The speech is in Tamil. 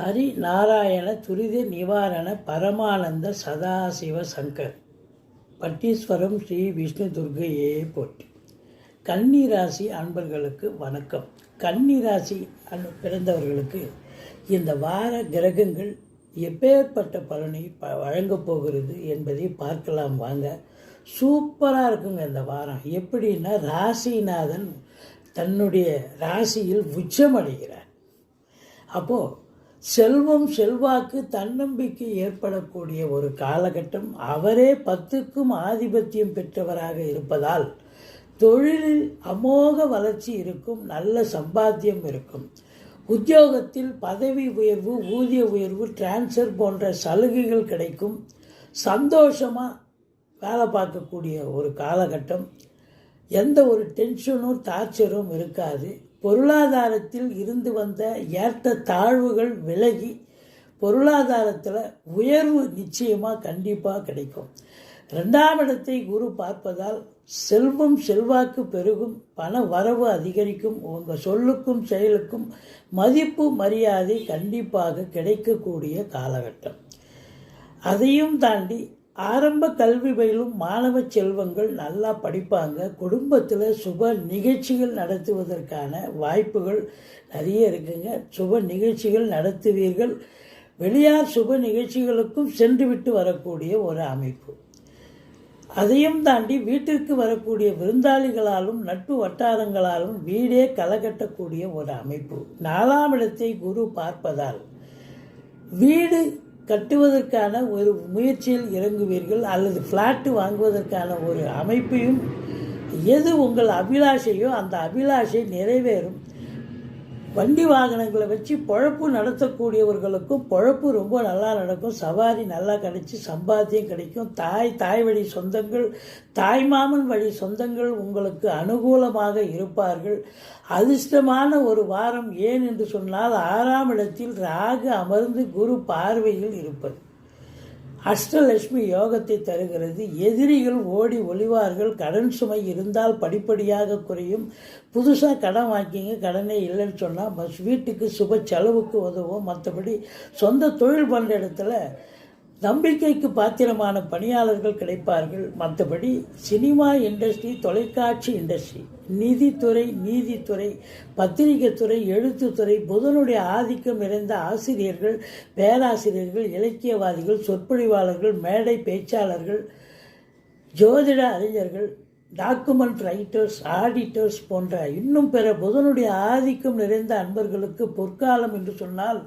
ஹரி நாராயண துரித நிவாரண பரமானந்த சதாசிவ சங்கர். பட்டீஸ்வரம் ஸ்ரீ விஷ்ணு துர்க்கையே போட்டி கன்னி ராசி அன்பர்களுக்கு வணக்கம். கன்னி ராசி அன் பிறந்தவர்களுக்கு இந்த வார கிரகங்கள் எப்பேற்பட்ட பலனை ப வழங்கப் போகிறது என்பதை பார்க்கலாம் வாங்க. சூப்பராக இருக்குங்க இந்த வாரம். எப்படின்னா ராசிநாதன் தன்னுடைய ராசியில் உச்சமடைகிறார். அப்போது செல்வம் செல்வாக்கு தன்னம்பிக்கை ஏற்படக்கூடிய ஒரு காலகட்டம். அவரே பத்துக்கும் ஆதிபத்தியம் பெற்றவராக இருப்பதால் தொழிலில் அமோக வளர்ச்சி இருக்கும் நல்ல சம்பாத்தியம் இருக்கும். உத்தியோகத்தில் பதவி உயர்வு ஊதிய உயர்வு டிரான்ஸ்ஃபர் போன்ற சலுகைகள் கிடைக்கும். சந்தோஷமாக வேலை பார்க்கக்கூடிய ஒரு காலகட்டம். எந்த ஒரு டென்ஷனும் டார்ச்சரும் இருக்காது. பொருளாதாரத்தில் இருந்து வந்த ஏற்ற தாழ்வுகள் விலகி பொருளாதாரத்தில் உயர்வு நிச்சயமாக கண்டிப்பாக கிடைக்கும். ரெண்டாம் இடத்தை குரு பார்ப்பதால் செல்வம் செல்வாக்கு பெருகும் பண வரவு அதிகரிக்கும் உங்கள் சொல்லுக்கும் செயலுக்கும் மதிப்பு மரியாதை கண்டிப்பாக கிடைக்கக்கூடிய காலகட்டம். அதையும் தாண்டி ஆரம்ப கல்வி பயிலும் மாணவ செல்வங்கள் நல்லா படிப்பாங்க. குடும்பத்தில் சுப நிகழ்ச்சிகள் நடத்துவதற்கான வாய்ப்புகள் நிறைய இருக்குங்க. சுப நிகழ்ச்சிகள் நடத்துவீர்கள். வெளியார் சுப நிகழ்ச்சிகளுக்கும் சென்றுவிட்டு வரக்கூடிய ஒரு அமைப்பு. அதையும் தாண்டி வீட்டிற்கு வரக்கூடிய விருந்தாளிகளாலும் நட்பு வட்டாரங்களாலும் வீடே களைகட்டக்கூடிய ஒரு அமைப்பு. நாலாம் இடத்தை குரு பார்ப்பதால் வீடு கட்டுவதற்கான ஒரு முயற்சியில் இறங்குவீர்கள் அல்லது ஃப்ளாட்டு வாங்குவதற்கான ஒரு அமைப்பையும் எது உங்கள் அபிலாஷையோ அந்த அபிலாஷை நிறைவேறும். வண்டி வாகனங்களை வச்சு பொழப்பு நடத்தக்கூடியவர்களுக்கும் பொழப்பு ரொம்ப நல்லா நடக்கும். சவாரி நல்லா கிடைச்சி சம்பாத்தியம் கிடைக்கும். தாய் தாய் வழி சொந்தங்கள் தாய்மாமன் வழி சொந்தங்கள் உங்களுக்கு அனுகூலமாக இருப்பார்கள். அதிர்ஷ்டமான ஒரு வாரம் ஏன் என்று சொன்னால் ஆறாம் இடத்தில் ராகு அமர்ந்து குரு பார்வையில் இருப்பது. அஷ்டலட்சுமி யோகத்தை தருகிறது. எதிரிகள் ஓடி ஒளிவார்கள். கடன் சுமை இருந்தால் படிப்படியாக குறையும். புதுசாக கடன் வாங்கிங்க கடனே இல்லைன்னு சொன்னால் வீட்டுக்கு சுப செலவுக்கு உதவும். மற்றபடி சொந்த தொழில் பண்ணுற இடத்துல நம்பிக்கைக்கு பாத்திரமான பணியாளர்கள் கிடைப்பார்கள். மற்றபடி சினிமா இண்டஸ்ட்ரி தொலைக்காட்சி இண்டஸ்ட்ரி நிதித்துறை நீதித்துறை பத்திரிகைத்துறை எழுத்துத்துறை புதனுடைய ஆதிக்கம் நிறைந்த ஆசிரியர்கள் பேராசிரியர்கள் இலக்கியவாதிகள் சொற்பொழிவாளர்கள் மேடை பேச்சாளர்கள் ஜோதிட அறிஞர்கள் டாக்குமெண்ட் ரைட்டர்ஸ் ஆடிட்டர்ஸ் போன்ற இன்னும் பிற புதனுடைய ஆதிக்கம் நிறைந்த அன்பர்களுக்கு பொற்காலம் என்று சொன்னால்